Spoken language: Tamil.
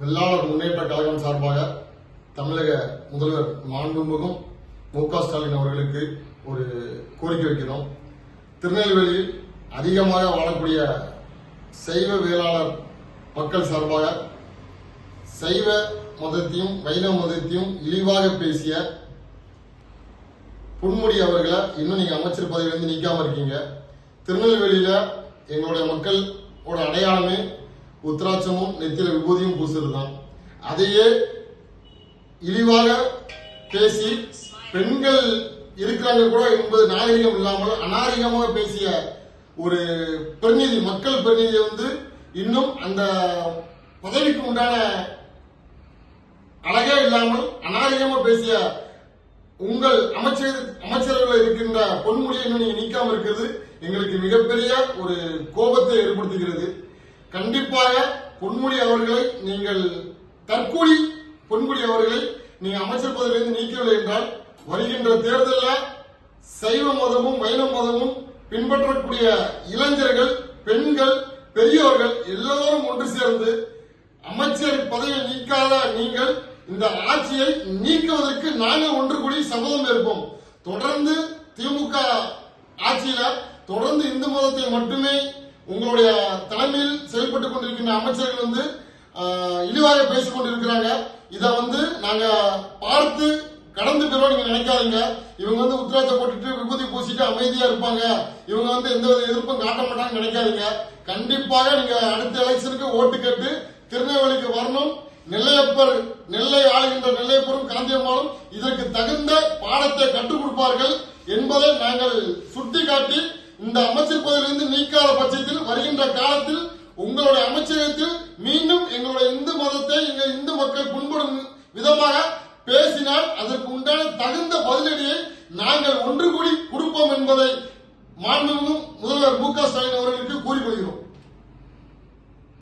வெள்ளாளர் முன்னேற்ற கழகம் சார்பாக தமிழக முதல்வர் மாண்புமிகும் மு க ஸ்டாலின் அவர்களுக்கு ஒரு கோரிக்கை வைக்கிறோம். திருநெல்வேலியில் அதிகமாக வாழக்கூடிய சைவ வேளாளர் மக்கள் சார்பாக சைவ மதத்தையும் வைணவ மதத்தையும் இழிவாக பேசிய புன்முடி அவர்களை இன்னும் நீங்க அமைச்சர் பதவியிலிருந்து நீக்காம இருக்கீங்க. திருநெல்வேலியில எங்களுடைய மக்களோட அடையாளமே உத்திராட்சமும் நெத்தில விபூதியும் பூசுறது தான் அதையே இழிவாக பேசி பெண்கள் இருக்கிறாங்க கூட என்பது நாகரிகம் இல்லாமல் அநாகரிகமாக பேசிய ஒரு பிரதிநிதி மக்கள் பிரதிநிதியை வந்து இன்னும் அந்த பதவிக்கு உண்டான அழகே இல்லாமல் அநாகரிகமாக பேசிய உங்கள் அமைச்சர் அமைச்சர்கள் இருக்கின்ற பொன்முடியை நீங்க நீக்காம இருக்கிறது எங்களுக்கு மிகப்பெரிய ஒரு கோபத்தை ஏற்படுத்துகிறது. கண்டிப்பாக பொன்முடி அவர்களை நீங்கள் தற்கூலி பொன்முடி அவர்களை நீங்கள் அமைச்சர் பதவியிலிருந்து நீக்கவில்லை என்றால் வருகின்ற தேர்தலில் சைவ மதமும் வைண மதமும் பின்பற்றக்கூடிய இளைஞர்கள் பெண்கள் பெரியவர்கள் எல்லோரும் ஒன்று சேர்ந்து அமைச்சர் பதவியை நீக்காத நீங்கள் இந்த ஆட்சியை நீக்குவதற்கு நாங்கள் ஒன்று கூடி சபதம் ஏற்போம். தொடர்ந்து திமுக ஆட்சியில தொடர்ந்து இந்து மதத்தை மட்டுமே உங்களுடைய தலைமையில் செயல்பட்டுக் கொண்டிருக்கின்ற அமைச்சர்கள் வந்து இழிவாக பேசிக் கொண்டிருக்கிறாங்க. இதை வந்து நாங்க பார்த்து கடந்து போயிடும் நீங்க நினைக்காதீங்க. இவங்க வந்து உத்ராட்ச போட்டுட்டு விபூதி பூசிட்டு அமைதியா இருப்பாங்க. இவங்க வந்து எந்த வித எதிர்ப்பும் காட்ட மாட்டாங்கன்னு நினைக்காதீங்க. கண்டிப்பாக நீங்க அடுத்த எலெக்ஷனுக்கு ஓட்டு கேட்டு திருநெல்வேலிக்கு வரணும். நெல்லையப்பர் நெல்லை ஆளுகின்ற நெல்லையப்பரும் காந்தியம்மாளும் இதற்கு தகுந்த பாடத்தை கற்றுக் கொடுப்பார்கள் என்பதை நாங்கள் சுட்டிக்காட்டி இந்த அமைச்சர் பதவியிலிருந்து நீக்காத பட்சத்தில் வருகின்ற காலத்தில் உங்களுடைய அமைச்சகத்தில் மீண்டும் எங்களுடைய இந்து மதத்தை எங்க இந்து மக்கள் புண்படும் விதமாக பேசினால் அதற்கு உண்டான தகுந்த பதிலடியை நாங்கள் ஒன்று கூடி கொடுப்போம் என்பதை மாண்புமிகு முதல்வர் மு க ஸ்டாலின் அவர்களுக்கு கூறிக்கொள்கிறோம்.